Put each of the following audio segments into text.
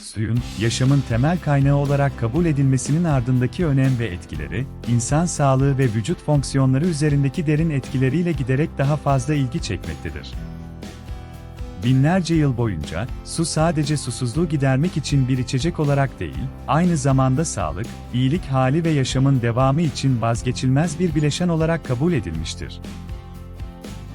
Suyun, yaşamın temel kaynağı olarak kabul edilmesinin ardındaki önem ve etkileri, insan sağlığı ve vücut fonksiyonları üzerindeki derin etkileriyle giderek daha fazla ilgi çekmektedir. Binlerce yıl boyunca, su sadece susuzluğu gidermek için bir içecek olarak değil, aynı zamanda sağlık, iyilik hali ve yaşamın devamı için vazgeçilmez bir bileşen olarak kabul edilmiştir.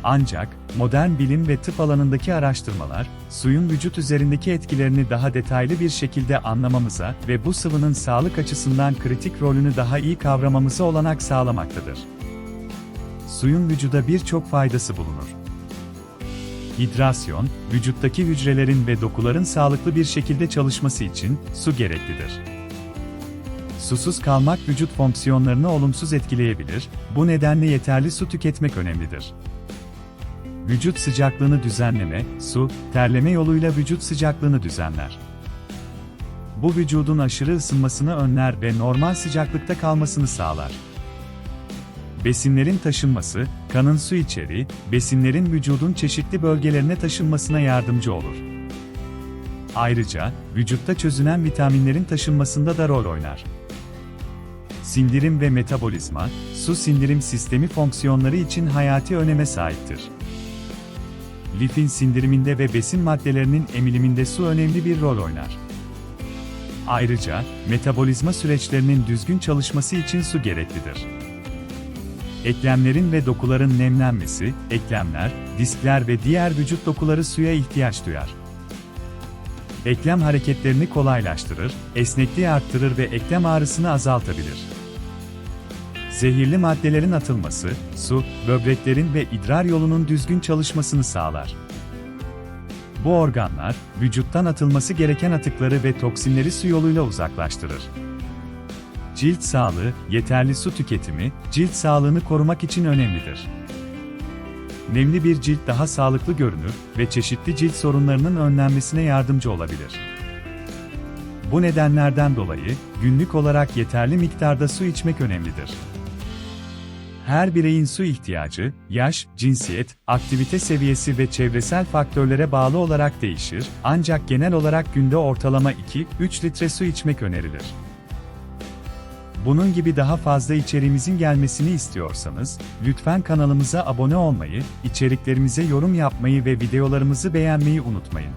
Ancak, modern bilim ve tıp alanındaki araştırmalar, suyun vücut üzerindeki etkilerini daha detaylı bir şekilde anlamamıza ve bu sıvının sağlık açısından kritik rolünü daha iyi kavramamıza olanak sağlamaktadır. Suyun vücuda birçok faydası bulunur. Hidrasyon, vücuttaki hücrelerin ve dokuların sağlıklı bir şekilde çalışması için su gereklidir. Susuz kalmak vücut fonksiyonlarını olumsuz etkileyebilir, bu nedenle yeterli su tüketmek önemlidir. Vücut sıcaklığını düzenleme, su, terleme yoluyla vücut sıcaklığını düzenler. Bu vücudun aşırı ısınmasını önler ve normal sıcaklıkta kalmasını sağlar. Besinlerin taşınması, kanın su içeriği, besinlerin vücudun çeşitli bölgelerine taşınmasına yardımcı olur. Ayrıca, vücutta çözünen vitaminlerin taşınmasında da rol oynar. Sindirim ve metabolizma, su sindirim sistemi fonksiyonları için hayati öneme sahiptir. Lifin sindiriminde ve besin maddelerinin emiliminde su önemli bir rol oynar. Ayrıca, metabolizma süreçlerinin düzgün çalışması için su gereklidir. Eklemlerin ve dokuların nemlenmesi, eklemler, diskler ve diğer vücut dokuları suya ihtiyaç duyar. Eklem hareketlerini kolaylaştırır, esnekliği arttırır ve eklem ağrısını azaltabilir. Zehirli maddelerin atılması, su, böbreklerin ve idrar yolunun düzgün çalışmasını sağlar. Bu organlar, vücuttan atılması gereken atıkları ve toksinleri su yoluyla uzaklaştırır. Cilt sağlığı, yeterli su tüketimi, cilt sağlığını korumak için önemlidir. Nemli bir cilt daha sağlıklı görünür ve çeşitli cilt sorunlarının önlenmesine yardımcı olabilir. Bu nedenlerden dolayı günlük olarak yeterli miktarda su içmek önemlidir. Her bireyin su ihtiyacı, yaş, cinsiyet, aktivite seviyesi ve çevresel faktörlere bağlı olarak değişir, ancak genel olarak günde ortalama 2-3 litre su içmek önerilir. Bunun gibi daha fazla içeriğimizin gelmesini istiyorsanız, lütfen kanalımıza abone olmayı, içeriklerimize yorum yapmayı ve videolarımızı beğenmeyi unutmayın.